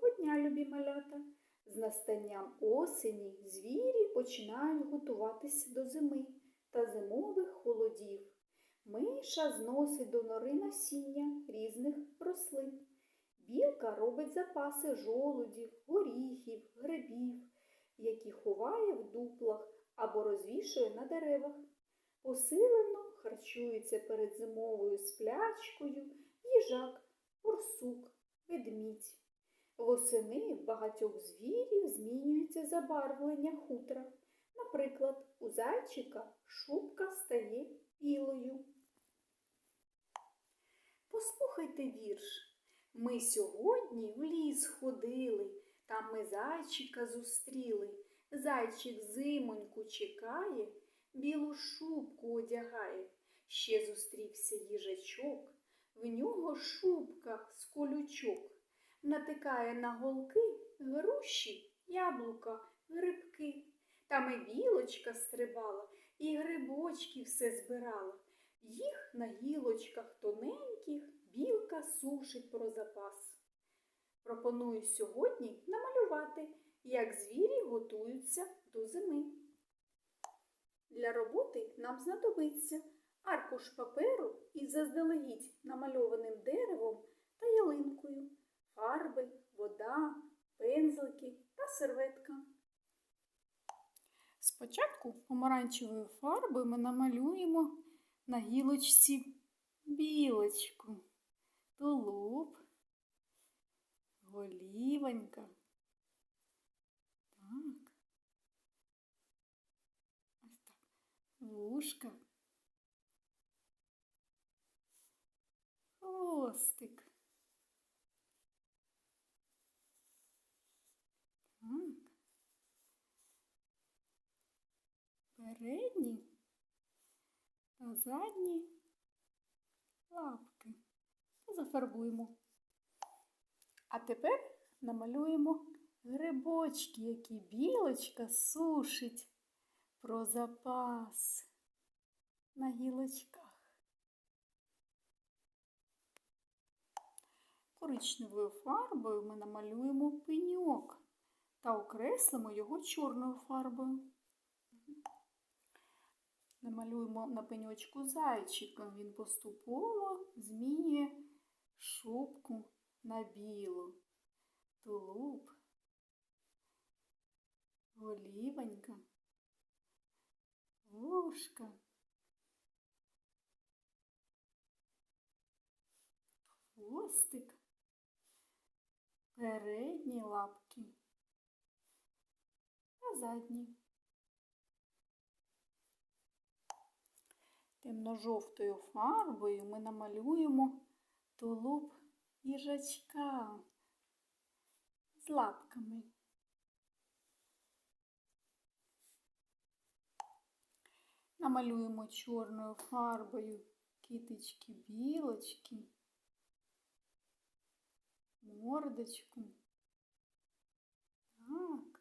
Доброго дня, любі малята! З настанням осені звірі починають готуватися до зими та зимових холодів. Миша зносить до нори насіння різних рослин. Білка робить запаси жолудів, горіхів, грибів, які ховає в дуплах або розвішує на деревах. Посилено харчується перед зимовою сплячкою їжак, борсук, ведмідь. Восени в багатьох звірів змінюється забарвлення хутра. Наприклад, у зайчика шубка стає білою. Послухайте вірш. Ми сьогодні в ліс ходили, там ми зайчика зустріли. Зайчик зимоньку чекає, білу шубку одягає. Ще зустрівся їжачок, в нього шубка з колючок. Натикає на голки груші, яблука, грибки. Там і білочка стрибала, і грибочки все збирала. Їх на гілочках тоненьких білка сушить про запас. Пропоную сьогодні намалювати, як звірі готуються до зими. Для роботи нам знадобиться аркуш паперу із заздалегідь намальованим деревом та ялинкою, фарби, вода, пензлики та серветка. Спочатку помаранчевою фарбою ми намалюємо на гілочці білочку, тулуб, голівонька. Так. Ось так. Вушка. Хвостик. Так. Передні та задні лапки. Зафарбуємо. А тепер намалюємо грибочки, які білочка сушить про запас на гілочках. Коричневою фарбою ми намалюємо пеньок та окреслимо його чорною фарбою. Намалюємо на пеньочку зайчика. Він поступово змінює шубку на білу, тулуб, голівонька, вушка, хвостик, передні лапки. Та задні. Темно-жовтою фарбою ми намалюємо тулуб їжачка з лапками. Намалюємо чорною фарбою кіточки білочки, мордочку. Так.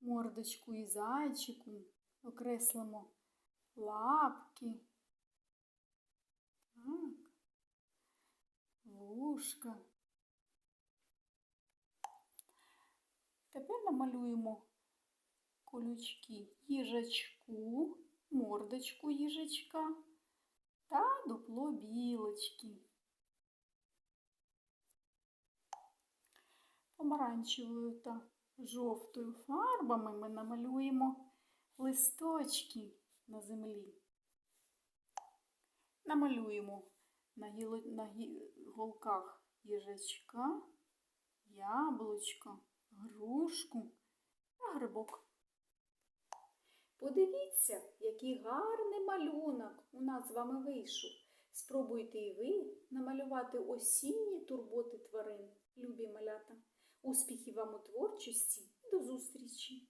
Мордочку і зайчику окреслимо лапки. Так. Вушка. Тепер намалюємо колючки їжачку, мордочку їжачка та дупло білочки. Помаранчевою та жовтою фарбами ми намалюємо листочки на землі. Намалюємо на, голках їжачка, яблучко, грушку та грибок. Подивіться, який гарний малюнок у нас з вами вийшов. Спробуйте і ви намалювати осінні турботи тварин, любі малята. Успіхів вам у творчості і до зустрічі!